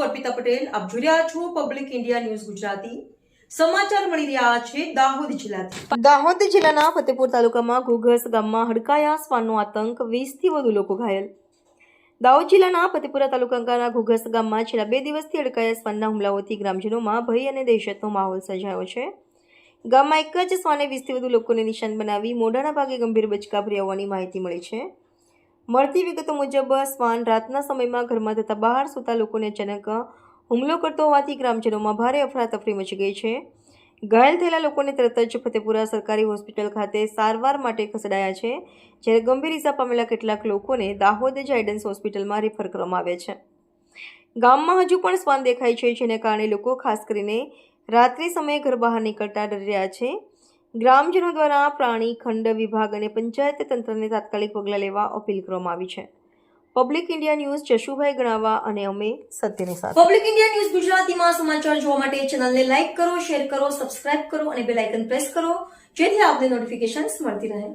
છું અર્પિતા પટેલ, આપ જોઈ રહ્યા છો પબ્લિક ઇન્ડિયા ન્યૂઝ ગુજરાતી. સમાચાર મળી રહ્યા છે દાહોદ જિલ્લાથી. દાહોદ જિલ્લાના ફતેપુર તાલુકામાં ઘુઘસ ગામમાં હડકાયા શ્વાનનો આતંક વીસથી વધુ લોકો ઘાયલ. દાહોદ જિલ્લાના ફતેપુરા તાલુકાના ઘુઘસ ગામમાં છેલ્લા બે દિવસથી હડકાયા શ્વાનના હુમલાઓથી ગ્રામજનોમાં ભય અને દહેશતનો માહોલ સર્જાયો છે. ગામમાં એક જ શ્વાને વીસથી વધુ લોકોને નિશાન બનાવી મોઢાના ભાગે ગંભીર બચકા ભર્યા હોવાની માહિતી મળી છે. મળતી વિગતો મુજબ, શ્વાન રાતના સમયમાં ઘરમાં થતા બહાર સૂતા લોકોને અચાનક હુમલો કરતો હોવાથી ગ્રામજનોમાં ભારે અફરાતફરી મચી ગઈ છે. ઘાયલ થયેલા લોકોને તરત જ ફતેપુરા સરકારી હોસ્પિટલ ખાતે સારવાર માટે ખસેડાયા છે, જ્યારે ગંભીર ઇજા પામેલા કેટલાક લોકોને દાહોદ જાયડન્સ હોસ્પિટલમાં રેફર કરવામાં આવ્યા છે. ગામમાં હજુ પણ શ્વાન દેખાય છે, જેને કારણે લોકો ખાસ કરીને રાત્રિ સમયે ઘર બહાર નીકળતા ડરી રહ્યા છે. ગ્રામજનો દ્વારા પ્રાણી, ખંડ વિભાગ અને પંચાયત તંત્રને તાત્કાલિક પગલાં લેવા અપીલ કરવામાં આવી છે. Public India news Jashubhai Ganava અને અમે સત્યની સાથે. પબ્લિક ઇન્ડિયા ન્યૂઝ ગુજરાતીમાં સમાચાર જોવા માટે ચેનલને લાઇક કરો, શેર કરો, સબસ્ક્રાઇબ કરો અને બેલ આઇકન પ્રેસ કરો જેથી આપને નોટિફિકેશન્સ મળતી રહે.